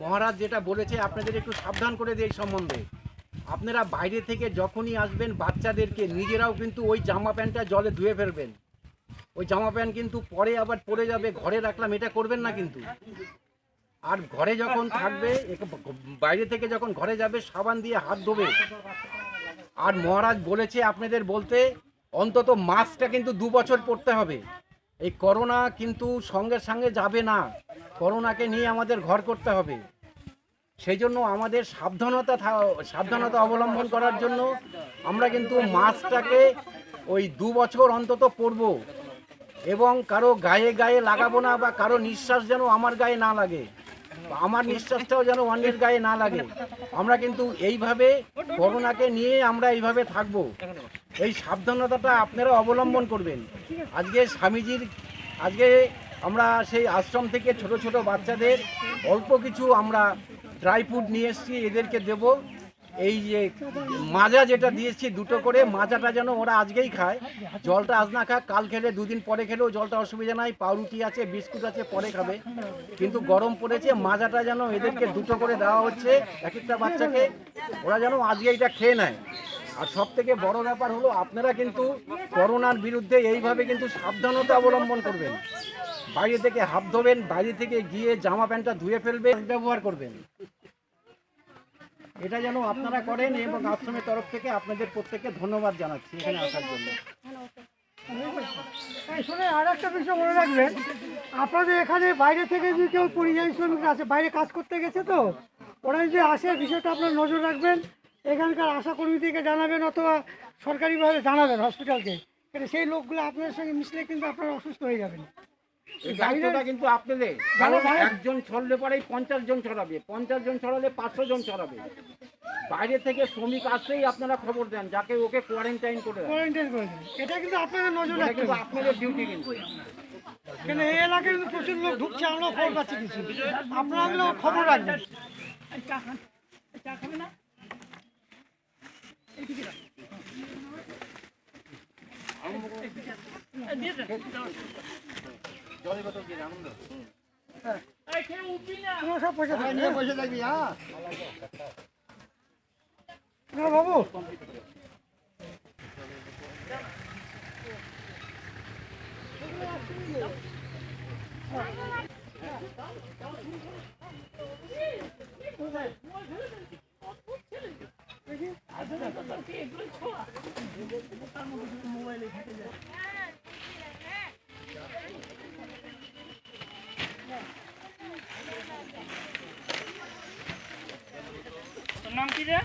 মহারাজ যেটা বলেছে, আপনাদের একটু সাবধান করে দিয়ে সম্বন্ধে। আপনারা বাইরে থেকে যখনই আসবেন, বাচ্চাদেরকে নিজেরাও কিন্তু ওই জামা প্যান্টটা জলে ধুয়ে ফেলবেন। ওই জামা প্যান্ট কিন্তু পরে আবার পরে যাবে, ঘরে রাখলাম, এটা করবেন না কিন্তু। আর ঘরে যখন থাকবে বাইরে থেকে যখন ঘরে যাবে, সাবান দিয়ে হাত ধোবে। আর মহারাজ বলেছে আপনাদের বলতে, অন্তত মাস্কটা কিন্তু দু বছর পড়তে হবে। এই করোনা কিন্তু সঙ্গে সঙ্গে যাবে না। করোনাকে নিয়ে আমাদের ঘর করতে হবে। সেই জন্য আমাদের সাবধানতা সাবধানতা অবলম্বন করার জন্য আমরা কিন্তু মাস্কটাকে ওই দু বছর অন্তত পরব এবং কারও গায়ে গায়ে লাগাবো না বা কারও নিঃশ্বাস যেন আমার গায়ে না লাগে। আমার নিঃশ্বাসটাও যেন অন্যের গায়ে না লাগে। আমরা কিন্তু এইভাবে করোনাকে নিয়ে আমরা এইভাবে থাকব। এই সাবধানতাটা আপনারা অবলম্বন করবেন। আজকে স্বামীজির, আজকে আমরা সেই আশ্রম থেকে ছোট ছোট বাচ্চাদের অল্প কিছু আমরা ড্রাই ফ্রুট নিয়ে এসেছি, এদেরকে দেব। এই যে মাজা যেটা দিয়েছি দুটো করে, মাজাটা যেন ওরা আজকেই খায়। জলটা আজ না খাক, কাল খেলে, দুদিন পরে খেলেও জলটা অসুবিধা নাই। পাউরুটি আছে, বিস্কুট আছে, পরে খাবে। কিন্তু গরম পড়েছে, মাজাটা যেন এদেরকে দুটো করে দেওয়া হচ্ছে এক একটা বাচ্চাকে। ওরা যেন আজকে এটা খেয়ে নেয়। আর সব থেকে বড় ব্যাপার হলো, আপনারা কিন্তু করোনার বিরুদ্ধে এইভাবে কিন্তু সাবধানতা অবলম্বন করবেন। বাইরে থেকে হাত ধোবেন, বাইরে থেকে গিয়ে জামা প্যান্টটা ধুয়ে ফেলবেন ব্যবহার করবেন। এটা যেন আপনারা করেন এবং আশ্রমের তরফ থেকে আপনাদের প্রত্যেককে ধন্যবাদ জানাচ্ছি এখানে আসার জন্য। শুনে আর একটা বিষয় মনে রাখবেন, আপনাদের এখানে বাইরে থেকে যদি কেউ পরিযায়ী শ্রমিকরা আছে, বাইরে কাজ করতে গেছে তো, ওরা যদি আসে, বিষয়টা আপনার নজর রাখবেন, এখানকার আশা কর্মীদেরকে জানাবেন অথবা সরকারিভাবে জানাবেন হসপিটালকে সেই লোকগুলো আপনার সঙ্গে মিশলে কিন্তু আপনারা অসুস্থ হয়ে যাবেন। কিন্তু আপনাদের। একজন ছড়লে পরেই পঞ্চাশ জন ছড়াবে। পঞ্চাশ জন ছড়ালে পাঁচশো জন ছড়াবে। বাইরে থেকে শ্রমিক আসলেই আপনারা খবর দেন যাকে ওকে কোয়ারেন্টাইন করে কোয়ারেন্টাইন করে এটা কিন্তু আপনাদের নজর রাখতে হবে। আপনাদের ডিউটি কিন্তু। কেন এই এলাকায় কিন্তু প্রচুর লোক ঢুকছে আমরাও খবর পাচ্ছি কিছু। আপনারা খবর রাখবেন। থাকবি হ্যাঁ না বাবু নাম কি রে